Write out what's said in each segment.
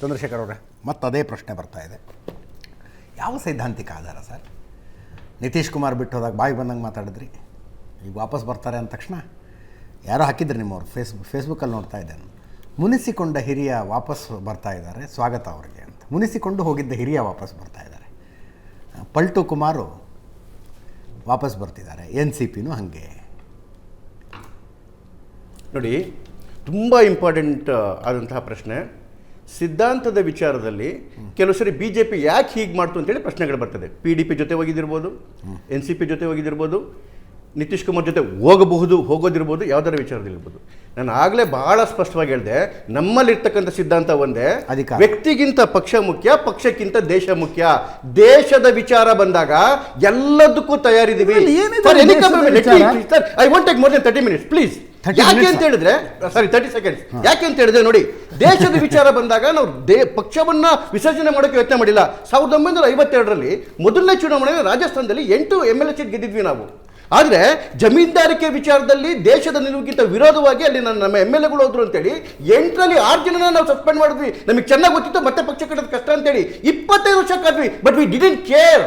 ಚಂದ್ರಶೇಖರ್ ಅವರೇ ಮತ್ತೆ ಅದೇ ಪ್ರಶ್ನೆ ಬರ್ತಾ ಇದೆ. ಯಾವ ಸೈದ್ಧಾಂತಿಕ ಆಧಾರ ಸರ್? ನಿತೀಶ್ ಕುಮಾರ್ ಬಿಟ್ಟು ಹೋದಾಗ ಬಾಯಿ ಬಂದಂಗೆ ಮಾತಾಡಿದ್ರಿ, ಈಗ ವಾಪಸ್ ಬರ್ತಾರೆ ಅಂದ ತಕ್ಷಣ ಯಾರೋ ಹಾಕಿದ್ರಿ ನಿಮ್ಮವ್ರು? ಫೇಸ್ ಫೇಸ್ಬುಕ್ಕಲ್ಲಿ ನೋಡ್ತಾ ಇದ್ದೆ ಮುನಿಸಿಕೊಂಡ ಹಿರಿಯ ವಾಪಸ್ ಬರ್ತಾ ಇದ್ದಾರೆ, ಸ್ವಾಗತ ಅವರಿಗೆ ಅಂತ. ಮುನಿಸಿಕೊಂಡು ಹೋಗಿದ್ದ ಹಿರಿಯ ವಾಪಸ್ ಬರ್ತಾ ಇದ್ದಾರೆ. ಪಲ್ಟು ಕುಮಾರು ವಾಪಸ್ ಬರ್ತಿದ್ದಾರೆ, ಎನ್ ಸಿ ಪಿನೂ ಹಾಗೆ. ನೋಡಿ, ತುಂಬ ಇಂಪಾರ್ಟೆಂಟ್ ಆದಂತಹ ಪ್ರಶ್ನೆ. ಸಿದ್ಧಾಂತದ ವಿಚಾರದಲ್ಲಿ ಕೆಲವು ಸರಿ ಬಿ ಜೆ ಪಿ ಯಾಕೆ ಹೀಗೆ ಮಾಡ್ತು ಅಂತೇಳಿ ಪ್ರಶ್ನೆಗಳು ಬರ್ತದೆ. ಪಿ ಡಿ ಪಿ ಜೊತೆ ಹೋಗಿದ್ದಿರ್ಬೋದು ಎನ್ ಸಿ ಪಿ ಜೊತೆ ಹೋಗಿದ್ದಿರ್ಬೋದು ನಿತೀಶ್ ಕುಮಾರ್ ಜೊತೆ ಹೋಗಬಹುದು ಹೋಗೋದಿರ್ಬೋದು ಯಾವುದರ ವಿಚಾರದಲ್ಲಿರ್ಬೋದು ನಾನು ಆಗಲೇ ಬಹಳ ಸ್ಪಷ್ಟವಾಗಿ ಹೇಳಿದೆ ನಮ್ಮಲ್ಲಿರ್ತಕ್ಕಂಥ ಸಿದ್ಧಾಂತ ಒಂದೇ ಅಧಿಕಾರ. ವ್ಯಕ್ತಿಗಿಂತ ಪಕ್ಷ ಮುಖ್ಯ ಪಕ್ಷಕ್ಕಿಂತ ದೇಶ ಮುಖ್ಯ. ದೇಶದ ವಿಚಾರ ಬಂದಾಗ ಎಲ್ಲದಕ್ಕೂ ತಯಾರಿದ್ದೀವಿ? I want take more than thirty minutes please 30 ಯಾಕೆ. ಅಂತ ಹೇಳಿದ್ರೆ ಸಾರಿ ತರ್ಟಿ ಸೆಕೆಂಡ್ಸ್ ಯಾಕೆ ಅಂತ ಹೇಳಿದ್ರೆ ನೋಡಿ ದೇಶದ ವಿಚಾರ ಬಂದಾಗ ನಾವು ದೇ ಪಕ್ಷವನ್ನ ವಿಸರ್ಜನೆ ಮಾಡೋಕೆ ಯೋಚನೆ ಮಾಡಿಲ್ಲ. ಸಾವಿರದ ಒಂಬೈನೂರ ಐವತ್ತೆರಡರಲ್ಲಿ ಮೊದಲನೇ ಚುನಾವಣೆಯಲ್ಲಿ ರಾಜಸ್ಥಾನದಲ್ಲಿ ಎಂಟು ಎಂ ಎಲ್ ಎ ಸೀಟ್ ಗೆದ್ದಿದ್ವಿ ನಾವು. ಆದರೆ ಜಮೀನ್ದಾರಿಕೆ ವಿಚಾರದಲ್ಲಿ ದೇಶದ ನಿಲುವಿಗಿಂತ ವಿರೋಧವಾಗಿ ಅಲ್ಲಿ ನನ್ನ ನಮ್ಮ ಎಂ ಎಲ್ ಎಗಳು ಹೋದ್ರು ಅಂತೇಳಿ ಎಂಟರಲ್ಲಿ ಆರು ಜನನ ನಾವು ಸಸ್ಪೆಂಡ್ ಮಾಡಿದ್ವಿ. ನಮಗೆ ಚೆನ್ನಾಗಿ ಗೊತ್ತಿತ್ತು ಮತ್ತೆ ಪಕ್ಷ ಕಟ್ಟೋದು ಕಷ್ಟ ಅಂತೇಳಿ. ಇಪ್ಪತ್ತೈದು ವರ್ಷ ಕಾದ್ವಿ ಬಟ್ ವಿ ಡಿಡೆಂಟ್ ಕೇರ್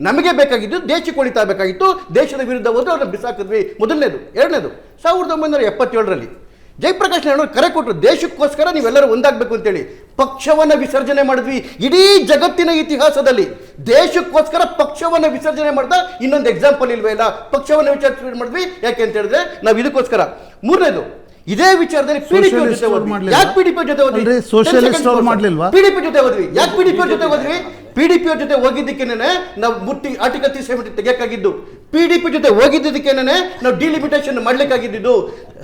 ನಮಗೆ ಬೇಕಾಗಿದ್ದು ದೇಶಕ್ಕೆ ಉಳಿತಾ ಬೇಕಾಗಿತ್ತು, ದೇಶದ ವಿರುದ್ಧ ಹೋದ್ರೆ ಅವ್ರನ್ನ ಬಿಸಾಕಿದ್ವಿ. ಮೊದಲನೇದು. ಎರಡನೇದು, ಸಾವಿರದ ಒಂಬೈನೂರ ಎಪ್ಪತ್ತೇಳರಲ್ಲಿ ಜಯಪ್ರಕಾಶ್ ನಾರಾಯಣ ಕರೆ ಕೊಟ್ಟರು, ದೇಶಕ್ಕೋಸ್ಕರ ನೀವೆಲ್ಲರೂ ಒಂದಾಗಬೇಕು ಅಂತೇಳಿ ಪಕ್ಷವನ್ನು ವಿಸರ್ಜನೆ ಮಾಡಿದ್ವಿ. ಇಡೀ ಜಗತ್ತಿನ ಇತಿಹಾಸದಲ್ಲಿ ದೇಶಕ್ಕೋಸ್ಕರ ಪಕ್ಷವನ್ನು ವಿಸರ್ಜನೆ ಮಾಡಿದ ಇನ್ನೊಂದು ಎಕ್ಸಾಂಪಲ್ ಇಲ್ವೇ ಇಲ್ಲ. ಪಕ್ಷವನ್ನು ವಿಚಾರ ಮಾಡಿದ್ವಿ. ಯಾಕೆ ಅಂತ ಹೇಳಿದ್ರೆ, ನಾವು ಇದಕ್ಕೋಸ್ಕರ. ಮೂರನೇದು ಇದೇ ವಿಚಾರದಲ್ಲಿ ಪಿಡಿಪಿ ಜೊತೆ ಹೋದ್ವಿ. ಯಾಕೆ ಪಿಡಿಪಿ ಜೊತೆ ಹೋದ್ವಿ ಸೋಷಿಯಲಿಸ್ಟ್ ಅವ್ರು. ಮಾಡ್ಲಿಲ್ವಾ? ಪಿಡಿಪಿ ಜೊತೆ ಹೋದ್ವಿ ಯಾಕೆ ಪಿಡಿಪಿ ಜೊತೆ ಹೋದ್ವಿ ಪಿಡಿಪಿ ಜೊತೆ ಹೋಗಿದ್ದಕ್ಕೇನೆ ನಾವು ಮುಟ್ಟಿ ಆರ್ಟಿಕಲ್ ತ್ರೀ ಸೆವೆಂಟಿ ತೆಗೆಯಕ್ಕಾಗಿದ್ದು ಪಿಡಿಪಿ ಜೊತೆ ಹೋಗಿದ್ದಕ್ಕೇನೆ ನಾವು ಡಿಲಿಮಿಟೇಷನ್ ಮಾಡ್ಲಿಕ್ಕಾಗಿದ್ದು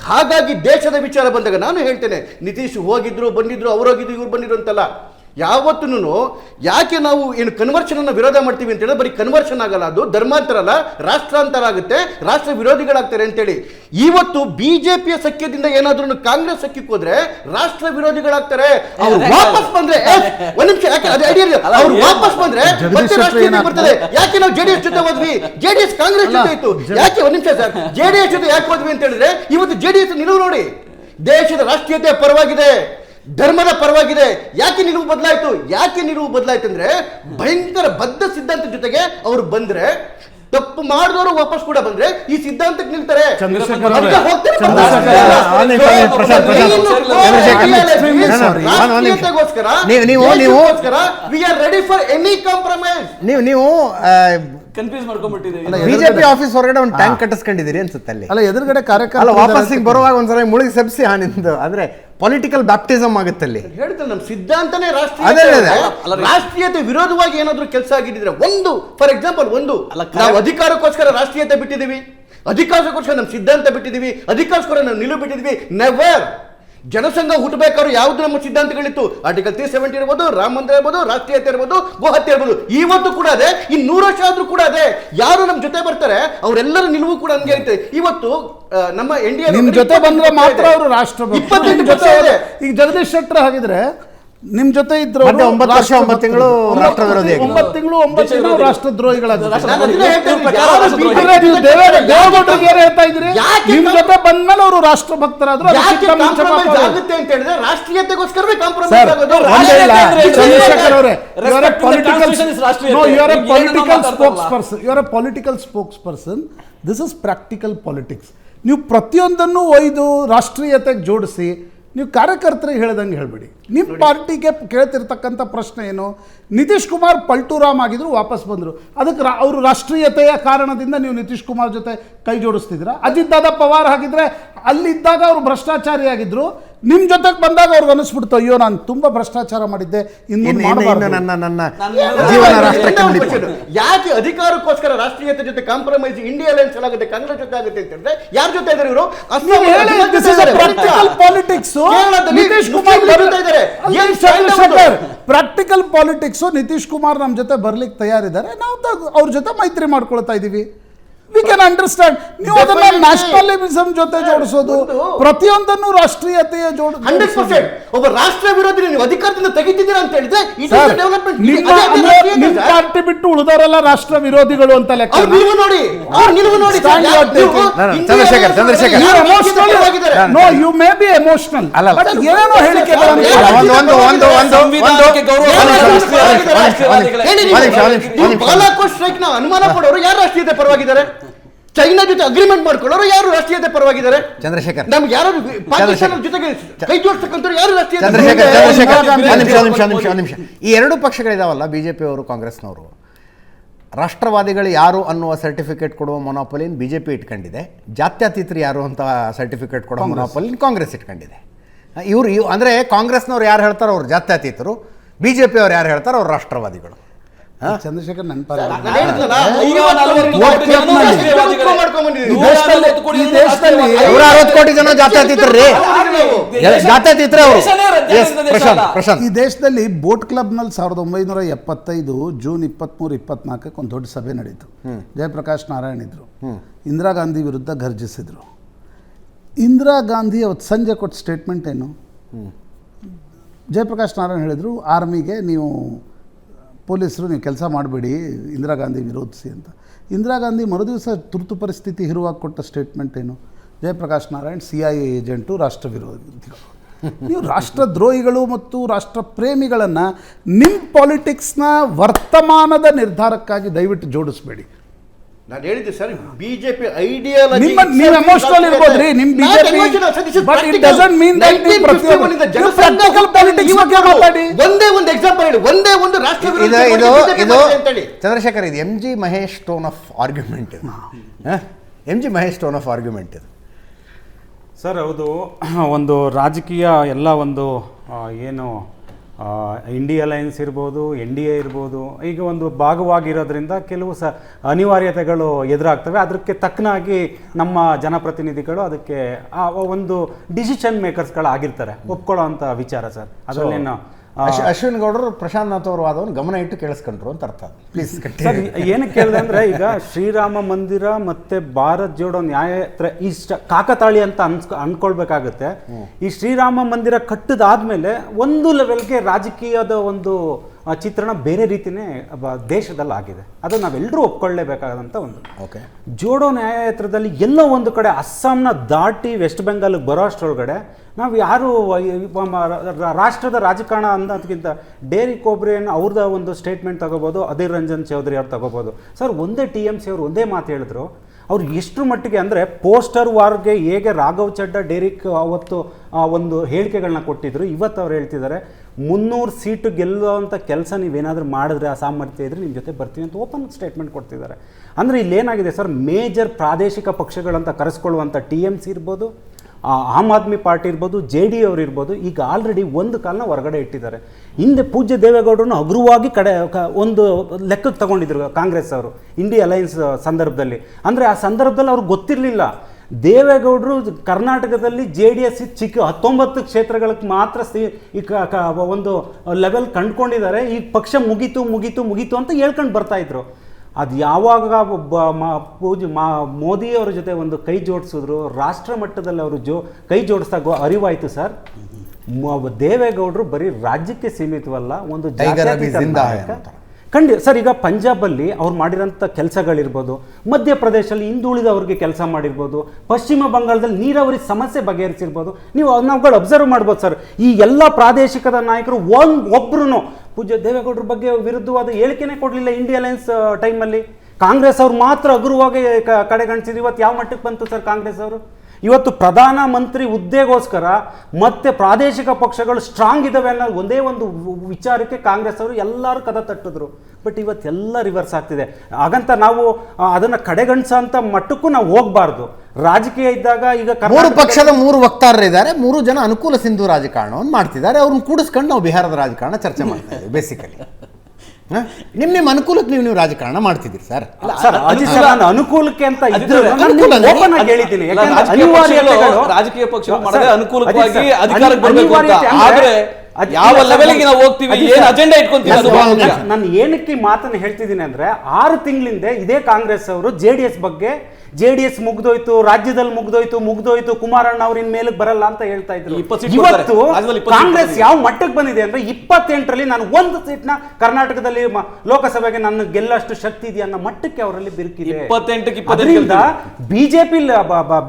ಹಾಗಾಗಿ ದೇಶದ ವಿಚಾರ ಬಂದಾಗ ನಾನು ಹೇಳ್ತೇನೆ ನಿತೀಶ್ ಹೋಗಿದ್ರು ಬಂದಿದ್ರು ಅವ್ರು ಹೋಗಿದ್ರು ಇವ್ರು ಬಂದಿದ್ರು ಅಂತಲ್ಲ. ಯಾವತ್ತೂ ಯಾಕೆ ನಾವು ಏನು ಕನ್ವರ್ಷನ್ ಅನ್ನು ವಿರೋಧ ಮಾಡ್ತೀವಿ ಅಂತೇಳಿ ಬರೀ ಕನ್ವರ್ಷನ್ ಆಗಲ್ಲ ಅದು ಧರ್ಮಾಂತರ ಅಲ್ಲ ರಾಷ್ಟ್ರಾಂತರ ಆಗುತ್ತೆ ರಾಷ್ಟ್ರ ವಿರೋಧಿಗಳಾಗ್ತಾರೆ ಅಂತೇಳಿ. ಇವತ್ತು ಬಿಜೆಪಿಯ ಸಖ್ಯದಿಂದ ಏನಾದ್ರೂ ಕಾಂಗ್ರೆಸ್ ಸಖ್ಯಕ್ಕೆ ಹೋದ್ರೆ ರಾಷ್ಟ್ರ ವಿರೋಧಿಗಳಾಗ್ತಾರೆ. ಅವ್ರು ವಾಪಸ್ ಬಂದ್ರೆ ಒಂದ್ ನಿಮಿಷ ಯಾಕೆ ಅದು ಐಡಿಯಾ. ಅವ್ರು ವಾಪಸ್ ಬಂದ್ರೆ ಮತ್ತೆ? ಬರ್ತದೆ. ಯಾಕೆ ನಾವು ಜೆಡಿಎಸ್ ಜೊತೆ ಹೋದ್ವಿ? ಜೆಡಿಎಸ್ ಕಾಂಗ್ರೆಸ್ ಜೊತೆ ಇತ್ತು. ಯಾಕೆ ಒಂದ್ ನಿಮಿಷ ಸರ್ ಜೆಡಿಎಸ್ ಜೊತೆ ಯಾಕೆ ಹೋದ್ವಿ ಅಂತ ಹೇಳಿದ್ರೆ ಇವತ್ತು ಜೆಡಿಎಸ್ ನಿಲುವು ನೋಡಿ ದೇಶದ ರಾಷ್ಟ್ರೀಯತೆ ಪರವಾಗಿದೆ. ಧರ್ಮದ ಪರವಾಗಿದೆ. ಯಾಕೆ ನಿಲುವು ಬದಲಾಯಿತು? ಯಾಕೆ ನಿಲುವು ಬದಲಾಯ್ತು ಅಂದ್ರೆ ಭಯಂಕರ ಬದ್ಧ ಸಿದ್ಧಾಂತ ಜೊತೆಗೆ ಅವರು ಬಂದ್ರೆ ತಪ್ಪು ಮಾಡಿದವರು ವಾಪಸ್ ಕೂಡ ಬಂದ್ರೆ ಈ ಸಿದ್ಧಾಂತಕ್ಕೆ ನಿಲ್ತಾರೆ. ನೀವು- ನೀವು- ನೀವು- we are ready for any compromise ನೀವು ನೀವು ಕನ್ಫ್ಯೂಸ್ ಬಿಜೆಪಿ ಆಫೀಸ್ ಹೊರಗಡೆ ಒಂದು ಟ್ಯಾಂಕ್ ಕಟ್ಟಿಸ್ಕೊಂಡಿದ್ದೀರಿ ಅನ್ಸುತ್ತೆ ಅಲ್ಲಿ. ಅಲ್ಲ ಎದುರುಗಡೆ ಅಲ್ಲ ಕಾರ್ಯಕ್ರಮ ವಾಪಸ್ ಹಿಂಗ್ ಬರುವಾಗ ಒಂದ್ಸಲ ಮುಳುಗಿ ಸಬ್ಸಿ ಹಾನಿಂದು ಅಂದ್ರೆ ಪೊಲಿಟಿಕಲ್ ಬ್ಯಾಪ್ಟಿಸಮ್ ಆಗುತ್ತೆ ಅಲ್ಲಿ. ಹೇಳ್ತಾರೆ ನಮ್ಮ ಸಿದ್ಧಾಂತನೇ ರಾಷ್ಟ್ರೀಯ ರಾಷ್ಟ್ರೀಯತೆ ಅಲ್ಲ ರಾಷ್ಟ್ರೀಯತೆ ವಿರೋಧವಾಗಿ ಏನಾದ್ರೂ ಕೆಲಸ ಆಗಿದ್ರೆ ಒಂದು ಫಾರ್ ಎಕ್ಸಾಂಪಲ್ ಒಂದು ಅಲ್ಲ, ನಾವು ಅಧಿಕಾರಕ್ಕೋಸ್ಕರ ರಾಷ್ಟ್ರೀಯತೆ ಬಿಟ್ಟಿದ್ದೀವಿ. ಅಧಿಕಾರಕ್ಕೋಸ್ಕರ ನಮ್ಮ ಸಿದ್ಧಾಂತ ಬಿಟ್ಟಿದ್ದೀವಿ. ಅಧಿಕಾರಕ್ಕೋಸ್ಕರ ನಾವು ನಿಲುವು ಬಿಟ್ಟಿದ್ದೀವಿ. ನೆವರ್ ಜನಸಂಘ ಹುಟ್ಟಬೇಕಾದ್ರೂ ಯಾವ್ದು ನಮ್ಮ ಸಿದ್ಧಾಂತಗಳಿತ್ತು? ಆರ್ಟಿಕಲ್ ತ್ರೀ ಸೆವೆಂಟಿ ಇರ್ಬೋದು ರಾಮ ಮಂದಿರ ಇರ್ಬೋದು ರಾಷ್ಟ್ರೀಯತೆ ಇರ್ಬೋದು ಗೋಹತ್ಯೆ ಇರ್ಬೋದು. ಇವತ್ತು ಕೂಡ ಅದೇ ಈ ನೂರು ವರ್ಷ ಆದ್ರೂ ಕೂಡ ಅದೇ. ಯಾರು ನಮ್ಮ ಜೊತೆ ಬರ್ತಾರೆ ಅವರೆಲ್ಲರ ನಿಲುವು ಕೂಡ ಹಂಗೆ ಇರುತ್ತೆ ಇವತ್ತು ನಮ್ಮ ಇಂಡಿಯಾ ಎ ಜೊತೆ ಬಂದ್ರೆ ಮಾತ್ರ ಅವರು ರಾಷ್ಟ್ರ ಇಪ್ಪತ್ತೆಂಟು ಜೊತೆ ಈಗ ಜಗದೀಶ್ ಶೆಟ್ಟರ್ ಹಾಗಿದ್ರೆ ನಿಮ್ ಜೊತೆ ಇದ್ರು ಒಂಬತ್ತು ವರ್ಷ, ಒಂಬತ್ತು ತಿಂಗಳು ರಾಷ್ಟ್ರ ವಿರೋಧಿ. ಒಂಬತ್ತು ತಿಂಗಳು ಒಂಬತ್ತು ತಿಂಗಳು ರಾಷ್ಟ್ರದ್ರೋಹಿಗಳಾಗಿದ್ದಾರೆ ದೇವೇಗೌಡರಿಗೆ ಏನ್ ಹೇಳ್ತಾ ಇದ್ರಿ ನಿಮ್ ಜೊತೆ ಬಂದ್ಮೇಲೆ ಅವರು ರಾಷ್ಟ್ರ ಭಕ್ತರಾದ್ರು ಆಗುತ್ತೆ ಅಂತ ಹೇಳಿದ್ರೆ ರಾಷ್ಟ್ರೀಯತೆಗೋಸ್ಕರವೇ ಕಾಂಪ್ರಮೈಸ್ ಚಂದ್ರಶೇಖರ್ ಅವರೇ political constitution is ರಾಷ್ಟ್ರೀಯತೆ. No you are a political ಮಾತಾಡ್ತಾರಲ್ಲ? Spokesperson you are a political spokesperson this is practical politics ನೀವು ಪ್ರತಿಯೊಂದನ್ನು ಒಯ್ದು ರಾಷ್ಟ್ರೀಯತೆಗೆ ಜೋಡಿಸಿ ನೀವು ಕಾರ್ಯಕರ್ತರಿಗೆ ಹೇಳ್ದಂಗೆ ಹೇಳ್ಬಿಡಿ. ನಿಮ್ಮ ಪಾರ್ಟಿಗೆ ಕೇಳ್ತಿರ್ತಕ್ಕಂಥ ಪ್ರಶ್ನೆ ಏನು? ನಿತೀಶ್ ಕುಮಾರ್ ಪಲ್ಟೂರಾಮ್ ಆಗಿದ್ರು ವಾಪಸ್ ಬಂದರು. ಅದಕ್ಕೆ ರಾ ಅವರು ರಾಷ್ಟ್ರೀಯತೆಯ ಕಾರಣದಿಂದ ನೀವು ನಿತೀಶ್ ಕುಮಾರ್ ಜೊತೆ ಕೈ ಜೋಡಿಸ್ತಿದ್ದೀರಾ? ಅಜಿತ್ ದಾದಾ ಪವಾರ್ ಹಾಗಿದ್ರೆ ಅಲ್ಲಿದ್ದಾಗ ಅವರು ಭ್ರಷ್ಟಾಚಾರಿ ಆಗಿದ್ರು ನಿಮ್ಮ ಜೊತೆ ಬಂದಾಗ ಅವ್ರಿಗೆ ಅನಿಸ್ಬಿಡ್ತು ಅಯ್ಯೋ ನಾನು ತುಂಬಾ ಭ್ರಷ್ಟಾಚಾರ ಮಾಡಿದ್ದೆ ಇನ್ನು ಇನ್ನು ಇನ್ನು- ಇನ್ನು ನನ್ನ ನನ್ನ ಜೀವನ ರಾಷ್ಟ್ರಕ್ಕೆ ಇನ್ನೊಂದು ಯಾಕೆ ಅಧಿಕಾರಕ್ಕೋಸ್ಕರ ರಾಷ್ಟ್ರೀಯತೆ ಜೊತೆ ಕಾಂಪ್ರಮೈಸ್ ಇಂಡಿಯಾ ಅಲೈನ್ಸ್ ಆಗುತ್ತೆ ಕಾಂಗ್ರೆಸ್ ಜೊತೆ ಆಗುತ್ತೆ ಅಂತ ಹೇಳಿದ್ರೆ ಯಾರ ಜೊತೆ ಇದ್ದಾರೆ ಇವರು? ಇಸ್ ಪ್ರಾಕ್ಟಿಕಲ್ ಪಾಲಿಟಿಕ್ಸ್ ಕೇರಳದಲ್ಲಿ ನಿತೀಶ್ ಕುಮಾರ್ ಜೊತೆ ಇದ್ದಾರೆ. ಏನ್ stand practical politics Nitish Kumar ನಮ್ಮ ಜೊತೆ ಬರ್ಲಿಕ್ಕೆ ತಯಾರಿದ್ದಾರೆ. ನಾವು ಅವ್ರ ಜೊತೆ ಮೈತ್ರಿ ಮಾಡ್ಕೊಳ್ತಾ ಇದೀವಿ. ವಿ ಕ್ಯಾನ್ ಅಂಡರ್ಸ್ಟ್ಯಾಂಡ್ ನೀವು ಅದನ್ನ ನ್ಯಾಷನಲಿಸಮ್ ನ್ಯಾಷನಲಿಸಂ ಜೊತೆ ಜೋಡಿಸೋದು ಪ್ರತಿಯೊಂದನ್ನು ರಾಷ್ಟ್ರೀಯತೆಯ ಜೋಡ ಹಂಡ್ರೆಡ್ ಪರ್ಸೆಂಟ್ ಒಬ್ಬ ರಾಷ್ಟ್ರ ವಿರೋಧಿ ನೀವು ಅಧಿಕಾರದಿಂದ ತೆಗಿತಿದ್ದೀರಾ ಅಂತ ಹೇಳಿದ್ರೆ ನಿಮ್ಮ ಪಾರ್ಟಿ ಬಿಟ್ಟು ಉಳಿದವರೆಲ್ಲ ರಾಷ್ಟ್ರ ವಿರೋಧಿಗಳು ಅಂತ ಲೆಕ್ಕ ನೀವು ನೋಡಿ ನೀವು ನೋಡಿ Chandrashekhar, Chandrashekhar. No you may be emotional ಅಲ್ಲ, ಅಲ್ಲ. ಬಟ್ ಏನೋ ಹೇಳಿಕೆ ಒಂದು ಒಂದು ಒಂದು ಸ್ಟ್ರೈಕ್ನ ಅನುಮಾನ ಪಡೋರು ಯಾರು ರಾಷ್ಟ್ರೀಯತೆ ಪರವಾಗಿದ್ದಾರೆ ಚೈನಾ ಜೊತೆ ಅಗ್ರಿಮೆಂಟ್ ಮಾಡ್ಕೊಳ್ಳೋರು ಯಾರು ರಾಷ್ಟ್ರೀಯತೆ ಪರವಾಗಿದ್ದಾರೆ? ಚಂದ್ರಶೇಖರ್. ನಮ್ಗೆ ಯಾರು ಪಾಕಿಸ್ತಾನ. ಜೊತೆಗೆ ಕೈ ಜೋಡಿಸ್ತಕ್ಕಂಥವ್ರು ಯಾರು ರಾಷ್ಟ್ರೀಯ ಚಂದ್ರಶೇಖರ್ ಚಂದ್ರಶೇಖರ್ ನಿಮಿಷ ನಿಮಿಷ ನಿಮಿಷ ಈ ಎರಡು ಪಕ್ಷಗಳಿದಾವಲ್ಲ ಬಿ ಜೆ ಪಿಯವರು ಕಾಂಗ್ರೆಸ್ನವರು. ರಾಷ್ಟ್ರವಾದಿಗಳು ಯಾರು ಅನ್ನುವ ಸರ್ಟಿಫಿಕೇಟ್ ಕೊಡುವ ಮೊನೋಪಲಿನ್ ಬಿ ಜೆ ಪಿ ಇಟ್ಕೊಂಡಿದೆ. ಜಾತ್ಯತೀತರು ಯಾರು ಅಂತ ಸರ್ಟಿಫಿಕೇಟ್ ಕೊಡುವ ಮೊನೋಪಲಿನ್ ಕಾಂಗ್ರೆಸ್ ಇಟ್ಕೊಂಡಿದೆ. ಇವರು ಇವ್ ಅಂದರೆ ಕಾಂಗ್ರೆಸ್ನವ್ರು ಯಾರು ಹೇಳ್ತಾರೋ ಅವ್ರು ಜಾತ್ಯತೀತರು ಬಿ ಜೆ ಪಿಯವ್ರು ಯಾರು ಹೇಳ್ತಾರೋ ಅವ್ರು ರಾಷ್ಟ್ರವಾದಿಗಳು. ಚಂದ್ರಶೇಖರ್ ಕೋಟಿ ಜನ ಜಾತ್ಯತೀತರು ಪ್ರಶಾಂತ್ ಈ ದೇಶದಲ್ಲಿ ಬೋಟ್ ಕ್ಲಬ್ನಲ್ಲಿ ಸಾವಿರದ ಒಂಬೈನೂರ ಎಪ್ಪತ್ತೈದು ಜೂನ್ ಇಪ್ಪತ್ಮೂರು ಇಪ್ಪತ್ನಾಲ್ಕಕ್ಕೆ ಒಂದು ದೊಡ್ಡ ಸಭೆ ನಡೀತು. ಜಯಪ್ರಕಾಶ್ ನಾರಾಯಣ್ ಇದ್ರು. ಇಂದಿರಾ ಗಾಂಧಿ ವಿರುದ್ಧ ಘರ್ಜಿಸಿದ್ರು. ಇಂದಿರಾ ಗಾಂಧಿ ಅವತ್ತು ಸಂಜೆ ಕೊಟ್ಟ ಸ್ಟೇಟ್ಮೆಂಟ್ ಏನು? ಜಯಪ್ರಕಾಶ್ ನಾರಾಯಣ್ ಹೇಳಿದ್ರು ಆರ್ಮಿಗೆ ನೀವು ಪೊಲೀಸರು ನೀವು ಕೆಲಸ ಮಾಡಬೇಡಿ, ಇಂದಿರಾ ಗಾಂಧಿ ವಿರೋಧಿಸಿ ಅಂತ. ಇಂದಿರಾ ಗಾಂಧಿ ಮರುದಿವಸ ತುರ್ತು ಪರಿಸ್ಥಿತಿ ಇರುವಾಗ ಕೊಟ್ಟ ಸ್ಟೇಟ್ಮೆಂಟ್ ಏನು? Jayaprakash Narayan C I A agent, ರಾಷ್ಟ್ರ ವಿರೋಧಿಗಳು. ನೀವು ರಾಷ್ಟ್ರದ್ರೋಹಿಗಳು ಮತ್ತು ರಾಷ್ಟ್ರ ಪ್ರೇಮಿಗಳನ್ನು ನಿಮ್ಮ ಪಾಲಿಟಿಕ್ಸ್ನ ವರ್ತಮಾನದ ನಿರ್ಧಾರಕ್ಕಾಗಿ ದಯವಿಟ್ಟು ಜೋಡಿಸ್ಬೇಡಿ. ನಾನು ಹೇಳಿದ್ದೆ ಸರ್ ಬಿಜೆಪಿ ಐಡಿಯಾಲಜಿ ನಿಮ್ಮ ನೀವು ಎಮೋಷನಲ್ ಇರ್ಬೋದ್ರಿ ನಿಮ್ಮ BJP but it doesn't mean that ನೀವು ಪ್ರತಿಯೊಬ್ಬರು ಪ್ರಾಕ್ಟಿಕಲ್ ಪಾಲಿಟಿಕ್ಸ್ ಬಗ್ಗೆ ಮಾತಾಡಿ. ಒಂದೇ ಒಂದು ಎಕ್ಸಾಂಪಲ್ ಹೇಳಿ ಒಂದೇ ಒಂದು ರಾಷ್ಟ್ರ ಇದು ವಿರೋಧಿ ಇದು ಇದು ಚಂದ್ರಶೇಖರ್ ಇದು M G Mahesh tone of argument ಇದು. M G Mahesh tone of argument ಇದು. ಸರ್ ಹೌದು ಒಂದು ರಾಜಕೀಯ ಎಲ್ಲ ಒಂದು ಏನು ಇಂಡಿಯಾ ಅಲಯನ್ಸ್ ಇರ್ಬೋದು ಎನ್ ಡಿ ಎ ಇರ್ಬೋದು, ಈಗ ಒಂದು ಭಾಗವಾಗಿರೋದ್ರಿಂದ ಕೆಲವು ಸ ಅನಿವಾರ್ಯತೆಗಳು ಎದುರಾಗ್ತವೆ. ಅದಕ್ಕೆ ತಕ್ಕನಾಗಿ ನಮ್ಮ ಜನಪ್ರತಿನಿಧಿಗಳು ಅದಕ್ಕೆ ಒಂದು ಡಿಸಿಷನ್ ಮೇಕರ್ಸ್ಗಳಾಗಿರ್ತಾರೆ ಒಪ್ಕೊಳ್ಳೋ ಅಂಥ ವಿಚಾರ ಸರ್. ಅದರಲ್ಲೇನು ಅಶ್ವಿನ್ ಗೌಡರು ಪ್ರಶಾಂತ್ ನಾಥ್ ಅವರು ವಾದವನ್ನು ಗಮನ ಇಟ್ಟು ಕೇಳಿಸ್ಕೊಂಡ್ರು ಅಂತ ಅರ್ಥ. ಪ್ಲೀಸ್ ಸರ್ ಏನಕ್ಕೆ ಕೇಳಿದೆ ಅಂದ್ರೆ ಈಗ ಶ್ರೀರಾಮ ಮಂದಿರ ಮತ್ತೆ ಭಾರತ್ ಜೋಡೋ ನ್ಯಾಯ ಇಷ್ಟ ಕಾಕತಾಳಿ ಅಂತ ಅನ್ಸ್ ಅನ್ಕೊಳ್ಬೇಕಾಗುತ್ತೆ. ಈ ಶ್ರೀರಾಮ ಮಂದಿರ ಕಟ್ಟದಾದ್ಮೇಲೆ ಒಂದು ಲೆವೆಲ್ಗೆ ರಾಜಕೀಯದ ಒಂದು ಆ, ಚಿತ್ರಣ ಬೇರೆ ರೀತಿನೇ ಬ- ದೇಶದಲ್ಲಿ ಆಗಿದೆ. ಅದು ನಾವೆಲ್ಲರೂ ಒಪ್ಕೊಳ್ಳೇಬೇಕಾದಂಥ ಒಂದು. ಓಕೆ. ಜೋಡೋ ನ್ಯಾಯಾತ್ರದಲ್ಲಿ ಎಲ್ಲೋ ಒಂದು ಕಡೆ ಅಸ್ಸಾಂನ ದಾಟಿ ವೆಸ್ಟ್ ಬೆಂಗಾಲ್ಗೆ ಬರೋ ಅಷ್ಟರೊಳಗಡೆ ನಾವು ಯಾರು ರಾಷ್ಟ್ರದ ರಾಜಕಾರಣ ಅನ್ನೋದಕ್ಕಿಂತ ಡೇರಿ ಕೊಬ್ರಿಯನ್ ಅವ್ರದ ಒಂದು ಸ್ಟೇಟ್ಮೆಂಟ್ ತಗೋಬೋದು ಅಧೀರ್ ರಂಜನ್ ಚೌಧರಿ ಅವ್ರು ತಗೋಬೋದು. ಸರ್ ಒಂದೇ ಟಿ ಎಂ ಸಿ ಅವರು ಒಂದೇ ಮಾತು ಹೇಳಿದ್ರು. ಅವ್ರು ಎಷ್ಟು ಮಟ್ಟಿಗೆ ಅಂದರೆ ಪೋಸ್ಟರ್ ವಾರ್ಗೆ ಹೇಗೆ ರಾಘವ್ ಚಡ್ಡ ಡೇರಿಕ್ ಅವತ್ತು ಆ ಒಂದು ಹೇಳಿಕೆಗಳನ್ನ ಕೊಟ್ಟಿದ್ರು ಇವತ್ತು ಅವ್ರು ಹೇಳ್ತಿದ್ದಾರೆ. ಮುನ್ನೂರು ಸೀಟು ಗೆಲ್ಲುವಂಥ ಕೆಲಸ ನೀವೇನಾದರೂ ಮಾಡಿದ್ರೆ ಆ ಸಾಮರ್ಥ್ಯ ಇದ್ರೆ ನಿಮ್ಮ ಜೊತೆ ಬರ್ತೀವಿ ಅಂತ ಓಪನ್ ಸ್ಟೇಟ್ಮೆಂಟ್ ಕೊಡ್ತಿದ್ದಾರೆ. ಅಂದರೆ ಇಲ್ಲೇನಾಗಿದೆ ಸರ್ ಮೇಜರ್ ಪ್ರಾದೇಶಿಕ ಪಕ್ಷಗಳಂತ ಕರೆಸ್ಕೊಳ್ಳುವಂಥ ಟಿ ಎಂ ಸಿ ಇರ್ಬೋದು ಆಮ್ ಆದ್ಮಿ ಪಾರ್ಟಿ ಇರ್ಬೋದು, ಜೆ ಡಿ ಅವರು ಇರ್ಬೋದು, ಈಗ ಆಲ್ರೆಡಿ ಒಂದು ಕಾಲನ ಹೊರಗಡೆ ಇಟ್ಟಿದ್ದಾರೆ. ಹಿಂದೆ ಪೂಜ್ಯ ದೇವೇಗೌಡರನ್ನು ಹಗುರವಾಗಿ ಕಡೆ ಒಂದು ಲೆಕ್ಕಕ್ಕೆ ತಗೊಂಡಿದ್ರು ಕಾಂಗ್ರೆಸ್ ಅವರು ಇಂಡಿಯಾ ಅಲಯನ್ಸ್ ಸಂದರ್ಭದಲ್ಲಿ. ಅಂದರೆ ಆ ಸಂದರ್ಭದಲ್ಲಿ ಅವ್ರಿಗೆ ಗೊತ್ತಿರಲಿಲ್ಲ. ದೇವೇಗೌಡರು ಕರ್ನಾಟಕದಲ್ಲಿ ಜೆ ಡಿ ಎಸ್ ಚಿಕ್ಕ ಹತ್ತೊಂಬತ್ತು ಕ್ಷೇತ್ರಗಳಿಗೆ ಮಾತ್ರ ಸಿ ಈ ಒಂದು ಲೆವೆಲ್ ಕಂಡುಕೊಂಡಿದ್ದಾರೆ. ಈ ಪಕ್ಷ ಮುಗೀತು ಮುಗೀತು ಮುಗೀತು ಅಂತ ಹೇಳ್ಕೊಂಡು ಬರ್ತಾಯಿದ್ರು ಅದು ಯಾವಾಗ ಪೂಜೆ ಮಾ ಮೋದಿಯವರ ಜೊತೆ ಒಂದು ಕೈ ಜೋಡಿಸಿದ್ರು ರಾಷ್ಟ್ರ ಮಟ್ಟದಲ್ಲಿ ಅವರು ಜೋ ಕೈ ಜೋಡಿಸ್ದಾಗ ಅರಿವಾಯಿತು ಸರ್. ದೇವೇಗೌಡರು ಬರೀ ರಾಜ್ಯಕ್ಕೆ ಸೀಮಿತವಲ್ಲ ಒಂದು ಖಂಡಿತ ಸರ್, ಈಗ ಪಂಜಾಬಲ್ಲಿ ಅವ್ರು ಮಾಡಿರೋಂಥ ಕೆಲಸಗಳಿರ್ಬೋದು, ಮಧ್ಯಪ್ರದೇಶಲ್ಲಿ ಹಿಂದುಳಿದವ್ರಿಗೆ ಕೆಲಸ ಮಾಡಿರ್ಬೋದು, ಪಶ್ಚಿಮ ಬಂಗಾಳದಲ್ಲಿ ನೀರಾವರಿ ಸಮಸ್ಯೆ ಬಗೆಹರಿಸಿರ್ಬೋದು, ನೀವು ನಾವುಗಳು ಅಬ್ಸರ್ವ್ ಮಾಡ್ಬೋದು ಸರ್. ಈ ಎಲ್ಲ ಪ್ರಾದೇಶಿಕದ ನಾಯಕರು ಒಂದು ಒಬ್ಬರು ಪೂಜ್ಯ ದೇವೇಗೌಡರ ಬಗ್ಗೆ ವಿರುದ್ಧವಾದ ಹೇಳಿಕೆನೇ ಕೊಡಲಿಲ್ಲ ಇಂಡಿಯಾ ಅಲಯನ್ಸ್ ಟೈಮಲ್ಲಿ. ಕಾಂಗ್ರೆಸ್ ಅವ್ರು ಮಾತ್ರ ಹಗುರವಾಗಿ ಕ- ಕಡೆಗಣಿಸಿದ್ರು. ಇವತ್ತು ಯಾವ ಮಟ್ಟಕ್ಕೆ ಬಂತು ಸರ್ ಕಾಂಗ್ರೆಸ್ ಅವರು? ಇವತ್ತು ಪ್ರಧಾನ ಮಂತ್ರಿ ಹುದ್ದೆಗೋಸ್ಕರ ಮತ್ತೆ ಪ್ರಾದೇಶಿಕ ಪಕ್ಷಗಳು ಸ್ಟ್ರಾಂಗ್ ಇದ್ದಾವೆ ಅನ್ನೋ ಒಂದೇ ಒಂದು ವಿಚಾರಕ್ಕೆ ಕಾಂಗ್ರೆಸ್ ಅವರು ಎಲ್ಲರೂ ಕದ ತಟ್ಟಿದ್ರು. ಬಟ್ ಇವತ್ತೆಲ್ಲ ರಿವರ್ಸ್ ಆಗ್ತಿದೆ. ಹಾಗಂತ ನಾವು ಅದನ್ನು ಅದನ್ನ ಕಡೆಗಣಿಸೋ ಅಂತ ಮಟ್ಟಕ್ಕೂ ನಾವು ಹೋಗಬಾರ್ದು. ರಾಜಕೀಯ ಇದ್ದಾಗ ಈಗ ಮೂರು ಪಕ್ಷದ ಮೂರು ವಕ್ತಾರರಿದ್ದಾರೆ. ಮೂರು ಜನ ಅನುಕೂಲ ಸಿಂಧು ರಾಜಕಾರಣವನ್ನು ಮಾಡ್ತಿದ್ದಾರೆ. ಅವ್ರನ್ನ ಕೂಡಿಸ್ಕೊಂಡು ನಾವು ಬಿಹಾರದ ರಾಜಕಾರಣ ಚರ್ಚೆ ಮಾಡ್ತಾ ಇದ್ದೀವಿ ಬೇಸಿಕಲಿ ನಿಮ್ಮ ನಿಮ್ಮ ಅನುಕೂಲಕ್ಕೆ ನೀವು ನೀವು ರಾಜಕಾರಣ ಮಾಡ್ತಿದ್ದೀರಿ ಸರ್. ಸರ್ ಅದು ಸರ್ ನಾನು ಅನುಕೂಲಕ್ಕೆ ಅಂತ open ಆಗಿ ಹೇಳಿದ್ದೀನಿ. ಯಾಕಂದ್ರೆ ರಾಜಕೀಯ ಪಕ್ಷ ಅನುಕೂಲ ರಾಜಕೀಯ ಪಕ್ಷಗಳು ಅನುಕೂಲವಾಗಿ ಅಧಿಕಾರಕ್ಕೆ ಬರಬೇಕು ಅಂತ. ಆದ್ರೆ ಯಾವ ಲೆವೆಲ್ಗೆ ನಾವು ಹೋಗ್ತೀವಿ, ಏನು ಅಜೆಂಡಾ ಇಟ್ಕೊಂತೀವಿ? ನಾನು- ಏನಕ್ಕೆ ಮಾತನ್ನ ಹೇಳ್ತಿದ್ದೀನಿ ಅಂದ್ರೆ ಆರು ತಿಂಗಳಿಂದ ಇದೇ ಕಾಂಗ್ರೆಸ್ ಅವರು ಜೆ ಡಿ ಎಸ್ ಬಗ್ಗೆ ಜೆ ಡಿ ಎಸ್ ಮುಗ್ದೋಯ್ತು ರಾಜ್ಯದಲ್ಲಿ ಮುಗ್ದೋಯ್ತು ಮುಗ್ದೋಯ್ತು ಕುಮಾರಣ್ಣ ಅವ್ರ ಇನ್ ಮೇಲೆ ಬರಲ್ಲ ಅಂತ ಹೇಳ್ತಾ ಇದ್ರು. ಇವತ್ತು ಕಾಂಗ್ರೆಸ್ ಯಾವ ಮಟ್ಟಕ್ಕೆ ಬಂದಿದೆ ಅಂದ್ರೆ ಇಪ್ಪತ್ತೆಂಟರಲ್ಲಿ ನಾನು ಒಂದು ಸೀಟ್ನ ಕರ್ನಾಟಕದಲ್ಲಿ ಲೋಕಸಭೆಗೆ ನನ್ನ ಗೆಲ್ಲಷ್ಟು ಶಕ್ತಿ ಇದೆ ಅನ್ನೋ ಮಟ್ಟಕ್ಕೆ ಅವರಲ್ಲಿ ಬಿರುಕಿದೆ. ಇಪ್ಪತ್ತೆಂಟಕ್ಕೆ ಇಪ್ಪತ್ತೆಂಟು ಅದರಿಂದ ಬಿಜೆಪಿ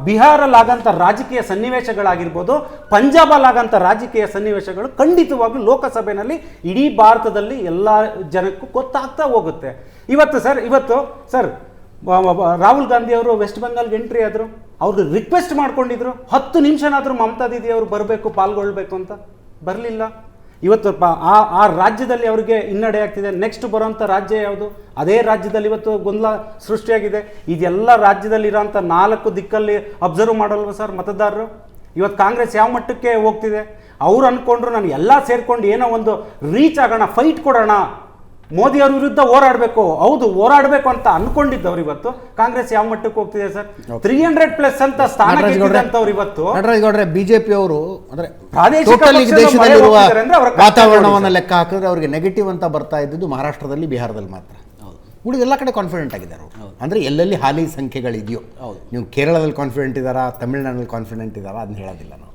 ಬಿಹಾರಲ್ಲಿ ಆಗಂತ ರಾಜಕೀಯ ಸನ್ನಿವೇಶಗಳಾಗಿರ್ಬೋದು ಪಂಜಾಬ್ ಆಗಂತ ರಾಜಕೀಯ ಸನ್ನಿವೇಶಗಳು ಖಂಡಿತವಾಗ್ಲೂ ಲೋಕಸಭೆಯಲ್ಲಿ ಇಡೀ ಭಾರತದಲ್ಲಿ ಎಲ್ಲ ಜನಕ್ಕೂ ಗೊತ್ತಾಗ್ತಾ ಹೋಗುತ್ತೆ. ಇವತ್ತು ಸರ್ ಇವತ್ತು ಸರ್ ರಾಹುಲ್ ಗಾಂಧಿ ಅವರು ವೆಸ್ಟ್ ಬೆಂಗಾಲ್ಗೆ ಎಂಟ್ರಿ ಆದರು, ಅವ್ರಿಗೆ ರಿಕ್ವೆಸ್ಟ್ ಮಾಡ್ಕೊಂಡಿದ್ರು, ಹತ್ತು ನಿಮಿಷನಾದರೂ ಮಮತಾ ದೀದಿ ಅವರು ಬರಬೇಕು, ಪಾಲ್ಗೊಳ್ಬೇಕು ಅಂತ ಬರಲಿಲ್ಲ. ಇವತ್ತು ಆ ಆ ರಾಜ್ಯದಲ್ಲಿ ಅವರಿಗೆ ಹಿನ್ನಡೆ ಆಗ್ತಿದೆ, ನೆಕ್ಸ್ಟ್ ಬರೋಂಥ ರಾಜ್ಯ ಯಾವುದು? ಅದೇ ರಾಜ್ಯದಲ್ಲಿ ಇವತ್ತು ಗೊಂದಲ ಸೃಷ್ಟಿಯಾಗಿದೆ. ಇದೆಲ್ಲ ರಾಜ್ಯದಲ್ಲಿರೋಂಥ ನಾಲ್ಕು ದಿಕ್ಕಲ್ಲಿ ಅಬ್ಸರ್ವ್ ಮಾಡಲ್ವ ಸರ್ ಮತದಾರರು? ಇವತ್ತು ಕಾಂಗ್ರೆಸ್ ಯಾವ ಮಟ್ಟಕ್ಕೆ ಹೋಗ್ತಿದೆ? ಅವ್ರು ಅಂದ್ಕೊಂಡ್ರು ನಾನು ಎಲ್ಲ ಸೇರ್ಕೊಂಡು ಏನೋ ಒಂದು ರೀಚ್ ಆಗೋಣ ಫೈಟ್ ಕೊಡೋಣ ಮೋದಿ ಅವ್ರ ವಿರುದ್ಧ ಹೋರಾಡಬೇಕು ಹೌದು ಹೋರಾಡಬೇಕು ಅಂತ ಅನ್ಕೊಂಡಿದ್ದವ್ರು ಇವತ್ತು. ಕಾಂಗ್ರೆಸ್ ಯಾವ ಮಟ್ಟಕ್ಕೆ ಹೋಗ್ತಿದೆ ಸರ್? ತ್ರೀ ಹಂಡ್ರೆಡ್ ಪ್ಲಸ್ ಅಂತ ಸ್ಥಾನ ಇವತ್ತು. ನಟರಾಜ್ ಗೌಡ್ರೆ ಬಿಜೆಪಿ ಅವರು ಅಂದ್ರೆ ದೇಶದಲ್ಲಿರುವ ವಾತಾವರಣವನ್ನು ಲೆಕ್ಕ ಹಾಕಿದ್ರೆ ಅವರಿಗೆ ನೆಗೆಟಿವ್ ಅಂತ ಬರ್ತಾ ಇದ್ದಿದ್ದು ಮಹಾರಾಷ್ಟ್ರದಲ್ಲಿ ಬಿಹಾರದಲ್ಲಿ ಮಾತ್ರ. ಹುಡುಗ ಎಲ್ಲ ಕಡೆ ಕಾನ್ಫಿಡೆಂಟ್ ಆಗಿದ್ದಾರೆ ಅಂದ್ರೆ ಎಲ್ಲೆಲ್ಲಿ ಹಾಲಿ ಸಂಖ್ಯೆಗಳಿದೆಯೋ. ನೀವು ಕೇರಳದಲ್ಲಿ ಕಾನ್ಫಿಡೆಂಟ್ ಇದ್ದಾರಾ ತಮಿಳ್ನಾಡಲ್ಲಿ ಕಾನ್ಫಿಡೆಂಟ್ ಇದ್ದಾರಾ ಅದನ್ನ ಹೇಳೋದಿಲ್ಲ ನಾವು.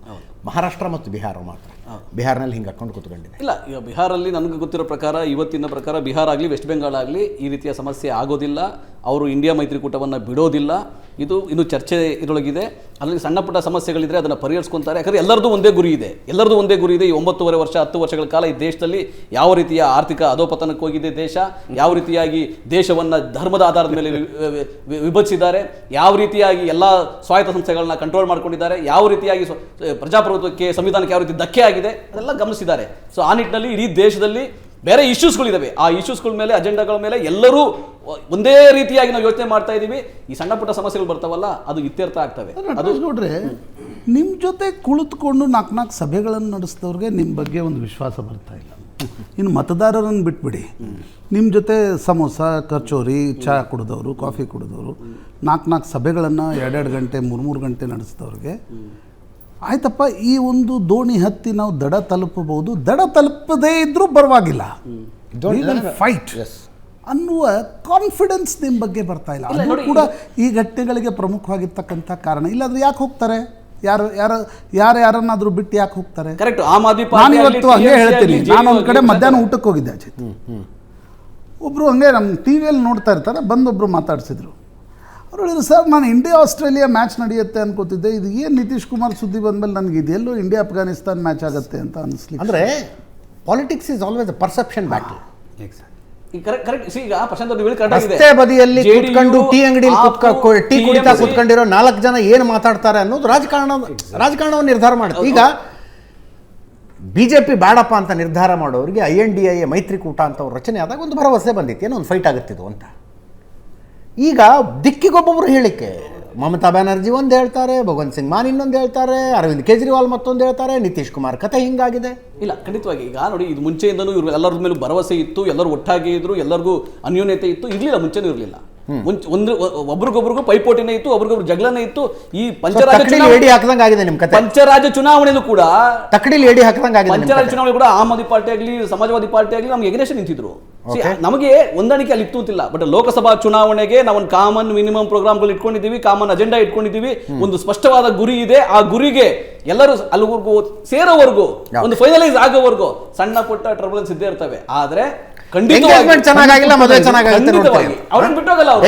ಮಹಾರಾಷ್ಟ್ರ ಮತ್ತು ಬಿಹಾರ ಮಾತ್ರ. ಬಿಹಾರ್ನಲ್ಲಿ ಹಿಂಗೆ ಹಾಕೊಂಡು ಕೂತ್ಕೊಂಡಿದೆ ಇಲ್ಲ ಈಗ ಬಿಹಾರಲ್ಲಿ ನನಗೆ ಗೊತ್ತಿರೋ ಪ್ರಕಾರ ಇವತ್ತಿನ ಪ್ರಕಾರ ಬಿಹಾರ ಆಗಲಿ ವೆಸ್ಟ್ ಬೆಂಗಾಲ್ ಆಗಲಿ ಈ ರೀತಿಯ ಸಮಸ್ಯೆ ಆಗೋದಿಲ್ಲ. ಅವರು ಇಂಡಿಯಾ ಮೈತ್ರಿಕೂಟವನ್ನು ಬಿಡೋದಿಲ್ಲ. ಇದು ಇನ್ನು ಚರ್ಚೆ ಇದರೊಳಗಿದೆ. ಅಲ್ಲಿ ಸಣ್ಣ ಪುಟ್ಟ ಸಮಸ್ಯೆಗಳಿದ್ರೆ ಅದನ್ನು ಪರಿಹರಿಸ್ಕೊಂತಾರೆ. ಯಾಕಂದರೆ ಎಲ್ಲರದ್ದು ಒಂದೇ ಗುರಿ ಇದೆ. ಎಲ್ಲರದ್ದು ಒಂದೇ ಗುರಿ ಇದೆ. ಈ ಒಂಬತ್ತುವರೆ ವರ್ಷ, ಹತ್ತು ವರ್ಷಗಳ ಕಾಲ ಈ ದೇಶದಲ್ಲಿ ಯಾವ ರೀತಿಯ ಆರ್ಥಿಕ ಅಧೋಪತನಕ್ಕೆ ಹೋಗಿದೆ ದೇಶ, ಯಾವ ರೀತಿಯಾಗಿ ದೇಶವನ್ನು ಧರ್ಮದ ಆಧಾರದ ಮೇಲೆ ವಿಭಜಿಸಿದ್ದಾರೆ, ಯಾವ ರೀತಿಯಾಗಿ ಎಲ್ಲ ಸ್ವಾಯತ್ತ ಸಂಸ್ಥೆಗಳನ್ನ ಕಂಟ್ರೋಲ್ ಮಾಡ್ಕೊಂಡಿದ್ದಾರೆ, ಯಾವ ರೀತಿಯಾಗಿ ಪ್ರಜಾಪ್ರಭುತ್ವಕ್ಕೆ, ಸಂವಿಧಾನಕ್ಕೆ ಯಾವ ರೀತಿ ಧಕ್ಕೆ ಆಗಿದೆ, ಅದೆಲ್ಲ ಗಮನಿಸಿದ್ದಾರೆ. ಸೊ ಆ ನಿಟ್ಟಿನಲ್ಲಿ ಇಡೀ ದೇಶದಲ್ಲಿ ಬೇರೆ ಇಶ್ಯೂಸ್ಗಳಿದ್ದಾವೆ ಆ ಇಶ್ಯೂಸ್ಗಳ ಮೇಲೆ ಅಜೆಂಡಾಗಳ ಮೇಲೆ ಎಲ್ಲರೂ ಒಂದೇ ರೀತಿಯಾಗಿ ನಾವು ಯೋಚನೆ ಮಾಡ್ತಾ ಇದ್ದೀವಿ ಈ ಸಣ್ಣ ಪುಟ್ಟ ಸಮಸ್ಯೆಗಳು ಬರ್ತಾವಲ್ಲ ಅದು ಇತ್ಯರ್ಥ ಆಗ್ತವೆ. ಅದು ನೋಡ್ರಿ ನೋಡ್ರೆ ನಿಮ್ಮ ಜೊತೆ ಕುಳಿತುಕೊಂಡು ನಾಲ್ಕು ನಾಲ್ಕು ಸಭೆಗಳನ್ನು ನಡೆಸಿದವ್ರಿಗೆ ನಿಮ್ಮ ಬಗ್ಗೆ ಒಂದು ವಿಶ್ವಾಸ ಬರ್ತಾ ಇಲ್ಲ. ಇನ್ನು ಮತದಾರರನ್ನು ಬಿಟ್ಬಿಡಿ. ನಿಮ್ಮ ಜೊತೆ ಸಮೋಸ ಕಚೋರಿ ಚಾ ಕುಡಿದವರು ಕಾಫಿ ಕುಡಿದವರು ನಾಲ್ಕು ನಾಲ್ಕು ಸಭೆಗಳನ್ನು ಎರಡೆರಡು ಗಂಟೆ ಮೂರು ಮೂರು ಗಂಟೆ ನಡೆಸಿದವ್ರಿಗೆ ಆಯ್ತಪ್ಪ ಈ ಒಂದು ದೋಣಿ ಹತ್ತಿ ನಾವು ದಡ ತಲುಪಬಹುದು. ದಡ ತಲುಪದೇ ಇದ್ರೂ ಪರವಾಗಿಲ್ಲ. ಫೈಟ್ ಅನ್ನುವ ಕಾನ್ಫಿಡೆನ್ಸ್ ನಿಮ್ಮ ಬಗ್ಗೆ ಬರ್ತಾ ಇಲ್ಲ. ಅದು ಕೂಡ ಈ ಘಟನೆಗಳಿಗೆ ಪ್ರಮುಖವಾಗಿರ್ತಕ್ಕಂಥ ಕಾರಣ. ಇಲ್ಲಾಂದ್ರೆ ಯಾಕೆ ಹೋಗ್ತಾರೆ? ಯಾರು ಯಾರು ಯಾರು ಯಾರನ್ನಾದ್ರೂ ಬಿಟ್ಟು ಯಾಕೆ ಹೋಗ್ತಾರೆ? ಕರೆಕ್ಟ್ ಆಮ್ ಆದ್ಮಿ ನಾನು ಇವತ್ತು ಹಂಗೆ ಹೇಳ್ತೀನಿ. ನಾನು ಒಂದು ಕಡೆ ಮಧ್ಯಾಹ್ನ ಊಟಕ್ಕೆ ಹೋಗಿದ್ದೆ ಅಜಿತ್. ಒಬ್ಬರು ಹಂಗೆ ನಮ್ಮ ಟಿ ವಿಯಲ್ಲಿ ನೋಡ್ತಾ ಇರ್ತಾರೆ ಬಂದೊಬ್ಬರು ಮಾತಾಡ್ಸಿದ್ರು. ಅವ್ರು ಹೇಳಿದ್ರು ಸರ್ ನಾನು ಇಂಡಿಯಾ ಆಸ್ಟ್ರೇಲಿಯಾ ಮ್ಯಾಚ್ ನಡೆಯುತ್ತೆ ಅನ್ಕೋತಿದ್ದೆ. ಇದು ಏನು ನಿತೀಶ್ ಕುಮಾರ್ ಸುದ್ದಿ ಬಂದಮೇಲೆ ನನಗೆ ಇದೆಲ್ಲೋ ಇಂಡಿಯಾ ಅಫ್ಘಾನಿಸ್ತಾನ್ ಮ್ಯಾಚ್ ಆಗುತ್ತೆ ಅಂತ ಅನಿಸ್ಲಿ ಅಂದ್ರೆ politics is always a perception battle ಈ ರಸ್ತೆ ಬದಿಯಲ್ಲಿ ಕುತ್ಕೊಂಡು ಟೀ ಅಂಗಡಿಯಲ್ಲಿ ಟೀ ಕುಡಿತಾ ಕೂತ್ಕೊಂಡಿರೋ ನಾಲ್ಕು ಜನ ಏನು ಮಾತಾಡ್ತಾರೆ ಅನ್ನೋದು ರಾಜಕಾರಣ ರಾಜಕಾರಣವನ್ನು ನಿರ್ಧಾರ ಮಾಡುತ್ತೆ. ಈಗ ಬಿಜೆಪಿ ಬೇಡಪ್ಪ ಅಂತ ನಿರ್ಧಾರ ಮಾಡೋರಿಗೆ ಐ ಎನ್ ಡಿ ಐ ಮೈತ್ರಿಕೂಟ ಅಂತ ಅವ್ರ ರಚನೆ ಆದಾಗ ಒಂದು ಭರವಸೆ ಬಂದಿತ್ತು. ಏನೋ ಒಂದು ಫೈಟ್ ಆಗುತ್ತಿದ್ದು ಅಂತ. ಈಗ ದಿಕ್ಕಿಗೊಬ್ಬೊಬ್ರು ಹೇಳಿಕೆ ಮಮತಾ ಬ್ಯಾನರ್ಜಿ ಒಂದು ಹೇಳ್ತಾರೆ, ಭಗವಂತ್ ಸಿಂಗ್ ಮಾನ್ ಇನ್ನೊಂದು ಹೇಳ್ತಾರೆ, ಅರವಿಂದ್ ಕೇಜ್ರಿವಾಲ್ ಮತ್ತೊಂದು ಹೇಳ್ತಾರೆ, ನಿತೀಶ್ ಕುಮಾರ್ ಕತೆ ಹಿಂಗಾಗಿದೆ. ಇಲ್ಲ, ಖಂಡಿತವಾಗಿ, ಈಗ ನೋಡಿ, ಇದು ಮುಂಚೆಯಿಂದನೂ ಇವರು ಎಲ್ಲರ ಮೇಲೂ ಭರವಸೆ ಇತ್ತು, ಎಲ್ಲರೂ ಒಟ್ಟಾಗಿ ಇದ್ರು, ಎಲ್ಲರಿಗೂ ಅನ್ಯೋನ್ಯತೆ ಇತ್ತು, ಇರಲಿಲ್ಲ, ಮುಂಚೆನೂ ಇರಲಿಲ್ಲ. ಮುಂಚೆ ಒಂದು ಒಬ್ರಿಗೊಬ್ರಿಗೂ ಪೈಪೋಟಿನೇ ಇತ್ತು ಒಬ್ರಿಗೊಬ್ರು ಜಗಳನೇ ಇತ್ತು. ಈ ಪಂಚರಾಜ ಏಡಿ ಹಾಕ್ದಂಗೆ ಆಗಿದೆ ಕತೆ. ಪಂಚರಾಜ್ಯ ಚುನಾವಣೆಯಲ್ಲೂ ಕೂಡ ತಕ್ಕಡಿಲಿ ಏಡಿ ಹಾಕದಂಗ ಆಗಿದೆ ಕತೆ. ಚುನಾವಣೆ ಕೂಡ ಆಮ್ ಆದ್ಮಿ ಪಾರ್ಟಿ ಆಗಲಿ ಸಮಾಜವಾದಿ ಪಾರ್ಟಿ ಆಗಲಿ ನಮ್ಗೆ ಎಗ್ನೆಸ್ಟ್ ನಿಂತಿದ್ರು. ನಮಗೆ ಹೊಂದಾಣಿಕೆ ಅಲ್ಲಿ ಇತ್ತು ಅಂತಿಲ್ಲ ಬಟ್ ಲೋಕಸಭಾ ಚುನಾವಣೆಗೆ ನಾವು ಒಂದು ಕಾಮನ್ ಮಿನಿಮಮ್ ಪ್ರೋಗ್ರಾಮ್ಗಳು ಇಟ್ಕೊಂಡಿದ್ದೀವಿ ಕಾಮನ್ ಅಜೆಂಡಾ ಇಟ್ಕೊಂಡಿದ್ದೀವಿ. ಒಂದು ಸ್ಪಷ್ಟವಾದ ಗುರಿ ಇದೆ. ಆ ಗುರಿಗೆ ಎಲ್ಲರೂ ಅಲ್ಲಿವರೆಗೂ ಸೇರೋವರೆಗೂ ಒಂದು ಫೈನಲೈಸ್ ಆಗೋವರೆಗೂ ಸಣ್ಣ ಪುಟ್ಟ ಟ್ರಬಲ್ಸ್ ಇದ್ದೇ ಇರ್ತವೆ. ಆದ್ರೆ ಎಂಗೇಜ್ಮೆಂಟ್ ಚೆನ್ನಾಗಿಲ್ಲ ಮದುವೆ ಚೆನ್ನಾಗಾಗುತ್ತೆ.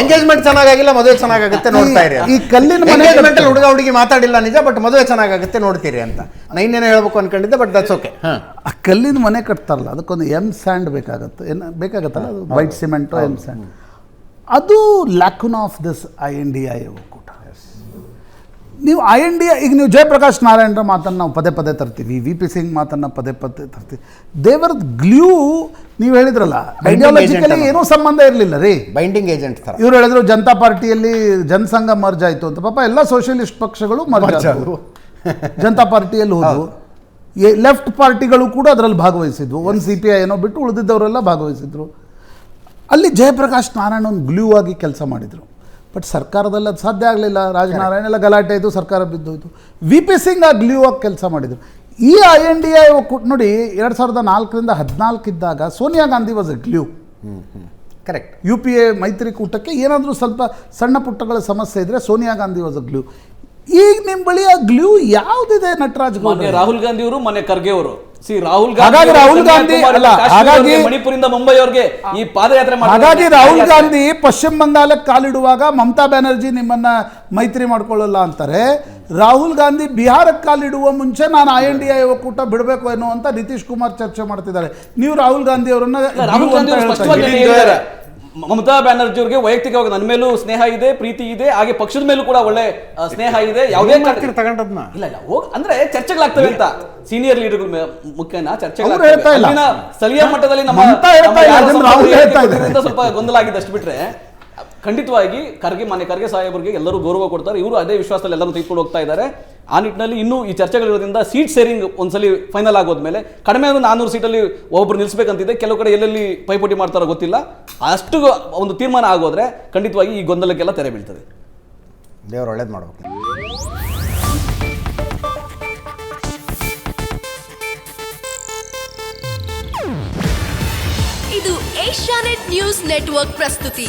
ಎಂಗೇಜ್ಮೆಂಟ್ ಚೆನ್ನಾಗಿಲ್ಲ ಮದುವೆ ಚೆನ್ನಾಗಾಗುತ್ತೆ ನೋಡ್ತಾ ಇರಿ ಈ ಕಲ್ಲಿನ ಮನೆ ಎಂಗೇಜ್ಮೆಂಟ್ ಹುಡುಗ ಹುಡುಗಿ ಮಾತಾಡಿಲ್ಲ ನಿಜ ಬಟ್ ಮದುವೆ ಚೆನ್ನಾಗುತ್ತೆ ನೋಡ್ತೀರಿ ಅಂತ. ನಾ ಇನ್ನೇನು ಹೇಳ್ಬೇಕು ಅನ್ಕೊಂಡಿದ್ದೆ ಬಟ್ ದಟ್ಸ್ ಓಕೆ ಆ ಕಲ್ಲಿನ ಮನೆ ಕಟ್ತಾರಲ್ಲ ಅದಕ್ಕೊಂದು ಎಂ ಸ್ಯಾಂಡ್ ಬೇಕಾಗುತ್ತೆ. ಏನು ಬೇಕಾಗತ್ತಲ್ಲ ಅದು? ವೈಟ್ ಸಿಮೆಂಟು ಎಂ ಸ್ಯಾಂಡ್ ಅದು lacuna of this I N D I ನೀವು ಐ ಎನ್ ಡಿ ಈಗ ನೀವು ಜಯಪ್ರಕಾಶ್ ನಾರಾಯಣರ ಮಾತನ್ನು ನಾವು ಪದೇ ಪದೇ ತರ್ತೀವಿ ವಿ ಪಿ ಸಿಂಗ್ ಮಾತನ್ನು ಪದೇ ಪದೇ ತರ್ತೀವಿ. ದೇವರ ಗ್ಲೂ ನೀವು ಹೇಳಿದ್ರಲ್ಲ ಐಡಿಯಾಲಜಿಕಲಿ. ಏನೂ ಸಂಬಂಧ ಇರಲಿಲ್ಲ ರೀ. ಬೈಂಡಿಂಗ್ ಏಜೆಂಟ್ ಇವ್ರು ಹೇಳಿದ್ರು ಜನತಾ ಪಾರ್ಟಿಯಲ್ಲಿ ಜನಸಂಘ ಮರ್ಜ್ ಆಯಿತು ಅಂತ. ಪಾಪ ಎಲ್ಲ ಸೋಷಿಯಲಿಸ್ಟ್ ಪಕ್ಷಗಳು ಮರ್ಜ್ ಆದವು. ಜನತಾ ಪಾರ್ಟಿಯಲ್ಲಿ ಹೋದವು. ಲೆಫ್ಟ್ ಪಾರ್ಟಿಗಳು ಕೂಡ ಅದರಲ್ಲಿ ಭಾಗವಹಿಸಿದ್ವು. ಒಂದು ಸಿ ಪಿ ಐ ಏನೋ ಬಿಟ್ಟು ಉಳಿದಿದ್ದವರೆಲ್ಲ ಭಾಗವಹಿಸಿದ್ರು. ಅಲ್ಲಿ ಜಯಪ್ರಕಾಶ್ ನಾರಾಯಣ ಒಂದು ಗ್ಲೂ ಆಗಿ ಕೆಲಸ ಮಾಡಿದರು. ಬಟ್ ಸರ್ಕಾರದಲ್ಲಿ ಅದು ಸಾಧ್ಯ ಆಗಲಿಲ್ಲ. ರಾಜನಾರಾಯಣ ಎಲ್ಲ ಗಲಾಟೆ ಆಯಿತು ಸರ್ಕಾರ ಬಿದ್ದೋಯ್ತು. ವಿ ಪಿ ಸಿಂಗ್ ಆ ಗ್ಲೂ ಆಗಿ ಕೆಲಸ ಮಾಡಿದರು. ಈ ಐ ಎನ್ ಡಿ ಐ ಕುಟ್ ನೋಡಿ ಎರಡು ಸಾವಿರದ ನಾಲ್ಕರಿಂದ ಹದಿನಾಲ್ಕಿದ್ದಾಗ Sonia Gandhi was a glue correct U P A ಮೈತ್ರಿಕೂಟಕ್ಕೆ ಏನಾದರೂ ಸ್ವಲ್ಪ ಸಣ್ಣ ಪುಟ್ಟಗಳ ಸಮಸ್ಯೆ ಇದ್ದರೆ Sonia Gandhi was a glue ಈಗ ನಿಮ್ಮ ಬಳಿ ಆ ಗ್ಲೂ ಯಾವ್ದಿದೆ ನಟರಾಜ್ ಮೊನ್ನೆ ರಾಹುಲ್ ಗಾಂಧಿ ಅವರು ಮನೆ ಖರ್ಗೆ ಅವರು ಸಿ ರಾಹುಲ್ ಹಾಗಾಗಿ ರಾಹುಲ್ ಗಾಂಧಿ ಅಲ್ಲ, ಹಾಗಾಗಿ- ಮಣಿಪುರಿಂದ ಮುಂಬೈವರೆಗೆ ಈ ಪಾದಯಾತ್ರೆ. ಹಾಗಾಗಿ ರಾಹುಲ್ ಗಾಂಧಿ ಪಶ್ಚಿಮ ಬಂಗಾಲಕ್ಕೆ ಕಾಲಿಡುವಾಗ ಮಮತಾ ಬ್ಯಾನರ್ಜಿ ನಿಮ್ಮನ್ನ ಮೈತ್ರಿ ಮಾಡ್ಕೊಳ್ಳಲ್ಲ ಅಂತಾರೆ. ರಾಹುಲ್ ಗಾಂಧಿ ಬಿಹಾರಕ್ಕೆ ಕಾಲಿಡುವ ಮುಂಚೆ ನಾನು ಐ ಎನ್ ಡಿ ಐ ಒಕ್ಕೂಟ ಬಿಡಬೇಕು ಏನೋ ಅಂತ ನಿತೀಶ್ ಕುಮಾರ್ ಚರ್ಚೆ ಮಾಡ್ತಿದ್ದಾರೆ. ನೀವು ರಾಹುಲ್ ಗಾಂಧಿ ಅವರನ್ನ ಮಮತಾ ಬ್ಯಾನರ್ಜಿ ಅವರಿಗೆ ವೈಯಕ್ತಿಕವಾಗಿ ನನ್ನ ಮೇಲೂ ಸ್ನೇಹ ಇದೆ ಪ್ರೀತಿ ಇದೆ ಹಾಗೆ ಪಕ್ಷದ ಮೇಲೂ ಕೂಡ ಒಳ್ಳೆ ಸ್ನೇಹ ಇದೆ ಯಾವುದೇ ತಗೊಂಡದ್ನ? ಇಲ್ಲ ಇಲ್ಲ ಹೋಗ್ ಅಂದ್ರೆ ಚರ್ಚೆಗಳಾಗ್ತವೆ ಅಂತ. ಸೀನಿಯರ್ ಲೀಡರ್ ಮುಖ್ಯನ ಚರ್ಚೆಗಳು ಸ್ಥಳೀಯ ಮಟ್ಟದಲ್ಲಿ ನಮ್ಮ. ಸ್ವಲ್ಪ ಗೊಂದಲ ಆಗಿದೆ ಅಷ್ಟು ಬಿಟ್ರೆ. ಖಂಡಿತವಾಗಿ ಖರ್ಗೆ ಮಾನ್ಯ ಖರ್ಗೆ ಸಾಹೇಬರಿಗೆ ಎಲ್ಲರೂ ಗೌರವ ಕೊಡ್ತಾರೆ. ಇವರು ಅದೇ ವಿಶ್ವಾಸದಲ್ಲಿ ಎಲ್ಲರೂ ತೆಗೆದುಕೊಂಡು ಹೋಗ್ತಾ ಇದ್ದಾರೆ. ಆ ನಿಟ್ಟಿನಲ್ಲಿ ಇನ್ನೂ ಈ ಚರ್ಚೆಗಳಿರೋದ್ರಿಂದ ಸೀಟ್ ಸೇರಿಂಗ್ ಒಂದ್ಸಲಿ ಫೈನಲ್ ಆಗೋದ್ಮೇಲೆ ಕಡಿಮೆ ಅಂದ್ರೆ ನಾನ್ನೂರು ಸೀಟಲ್ಲಿ ಒಬ್ಬರು ನಿಲ್ಲಿಸಬೇಕಂತಿದೆ ಕೆಲವು ಕಡೆ ಎಲ್ಲೆಲ್ಲಿ ಪೈಪೋಟಿ ಮಾಡ್ತಾರೋ ಗೊತ್ತಿಲ್ಲ. ಅಷ್ಟು ಒಂದು ತೀರ್ಮಾನ ಆಗೋದ್ರೆ ಖಂಡಿತವಾಗಿ ಈ ಗೊಂದಲಕ್ಕೆಲ್ಲ ತೆರೆ ಬೀಳ್ತದೆ. ದೇವರು ಒಳ್ಳೇದು ಮಾಡಬೇಕು. ಇದು ಏಷ್ಯಾನೆಟ್ ನ್ಯೂಸ್ ನೆಟ್ವರ್ಕ್ ಪ್ರಸ್ತುತಿ.